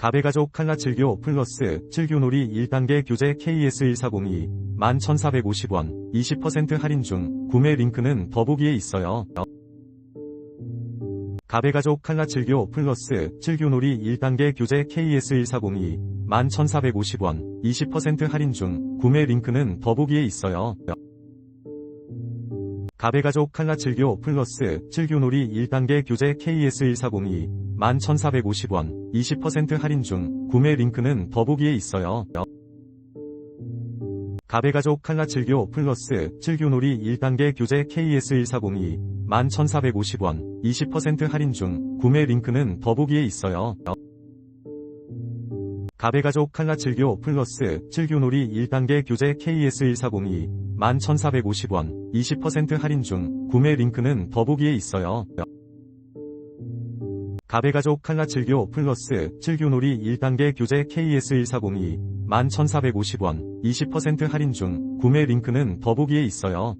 가베가족 칼라 7교 플러스 7교놀이 1단계 교재 KS1402 11,450원 20% 할인 중 구매 링크는 더보기에 있어요. 가베가족 칼라 7교 플러스 7교놀이 1단계 교재 KS1402 11,450원 20% 할인 중 구매 링크는 더보기에 있어요. 가베가족 칼라 7교 플러스 7교놀이 1단계 교재 KS1402 11,450원 20% 할인 중 구매 링크는 더보기에 있어요. 가베가족 칼라 7교 플러스 7교놀이 1단계 교재 KS1402 11,450원 20% 할인 중 구매 링크는 더보기에 있어요. 가베가족 칼라 7교 플러스 7교놀이 1단계 교재 KS1402 11,450원 20% 할인 중 구매 링크는 더보기에 있어요. 가베가족 칼라 7교 플러스 7교놀이 1단계 교재 KS1402 11,450원 20% 할인 중 구매 링크는 더보기에 있어요.